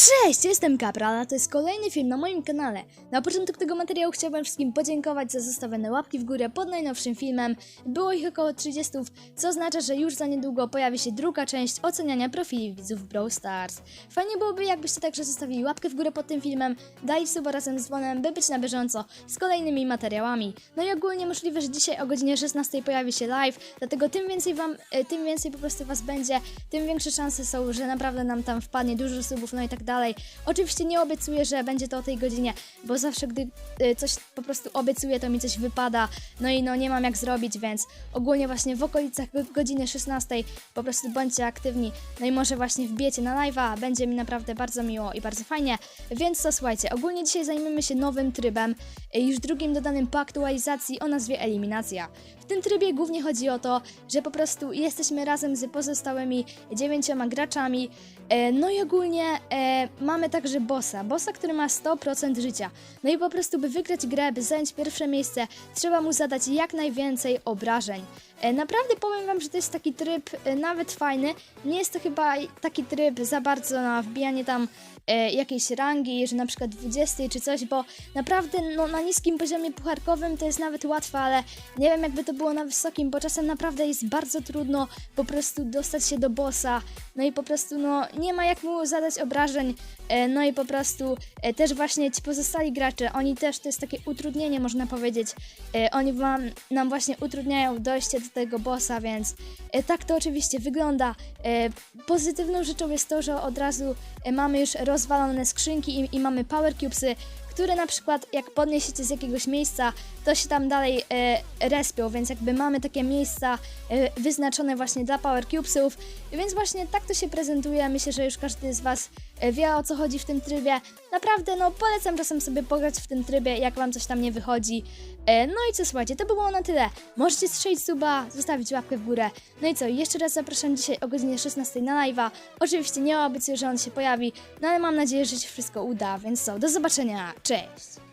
Cześć, jestem Kapral, a to jest kolejny film na moim kanale. Na początek tego materiału chciałbym wszystkim podziękować za zostawione łapki w górę pod najnowszym filmem. Było ich około 30, co oznacza, że już za niedługo pojawi się druga część oceniania profili widzów Brawl Stars. Fajnie byłoby, jakbyście także zostawili łapkę w górę pod tym filmem, dali suba razem z dzwonem, by być na bieżąco z kolejnymi materiałami. No i ogólnie możliwe, że dzisiaj o godzinie 16 pojawi się live, dlatego tym więcej wam, e, tym więcej po prostu was będzie, tym większe szanse są, że naprawdę nam tam wpadnie dużo subów, no i tak dalej. Oczywiście nie obiecuję, że będzie to o tej godzinie, bo zawsze gdy y, coś po prostu obiecuję, to mi coś wypada, no i no nie mam jak zrobić, więc ogólnie właśnie w okolicach go- godziny 16 po prostu bądźcie aktywni, no i może właśnie wbijecie na live'a, będzie mi naprawdę bardzo miło i bardzo fajnie, więc to słuchajcie, ogólnie dzisiaj zajmiemy się nowym trybem, y, już drugim dodanym po aktualizacji o nazwie Eliminacja. W tym trybie głównie chodzi o to, że po prostu jesteśmy razem z pozostałymi dziewięcioma graczami, E, No i ogólnie mamy także bossa, bossa, który ma 100% życia. No i po prostu, by wygrać grę, by zająć pierwsze miejsce, trzeba mu zadać jak najwięcej obrażeń. E, naprawdę powiem wam, że to jest taki tryb e, nawet fajny. Nie jest to chyba taki tryb za bardzo na wbijanie tam e, jakiejś rangi, że na przykład 20 czy coś, bo naprawdę no, na niskim poziomie pucharkowym to jest nawet łatwe, ale nie wiem jakby to było na wysokim, bo czasem naprawdę jest bardzo trudno po prostu dostać się do bossa, no i po prostu no nie ma jak mu zadać obrażeń, e, no i po prostu e, też właśnie ci pozostali gracze, oni też, to jest takie utrudnienie można powiedzieć, e, oni wam, nam właśnie utrudniają dojście do tego bossa, więc tak to oczywiście wygląda. Pozytywną rzeczą jest to, że od razu mamy już rozwalone skrzynki i, i mamy power cubesy, które na przykład jak podniesiecie z jakiegoś miejsca, to się tam dalej e, respią, więc jakby mamy takie miejsca e, wyznaczone właśnie dla Power Cubesów, więc właśnie tak to się prezentuje. Myślę, że już każdy z Was e, wie o co chodzi w tym trybie. Naprawdę, no polecam czasem sobie pograć w tym trybie, jak Wam coś tam nie wychodzi. E, no i co, słuchajcie, to by było na tyle. Możecie strzelić suba, zostawić łapkę w górę. No i co, jeszcze raz zapraszam dzisiaj o godzinie 16 na live'a. Oczywiście nie obiecuję, że on się pojawi, no ale mam nadzieję, że się wszystko uda, więc co, do zobaczenia, cześć!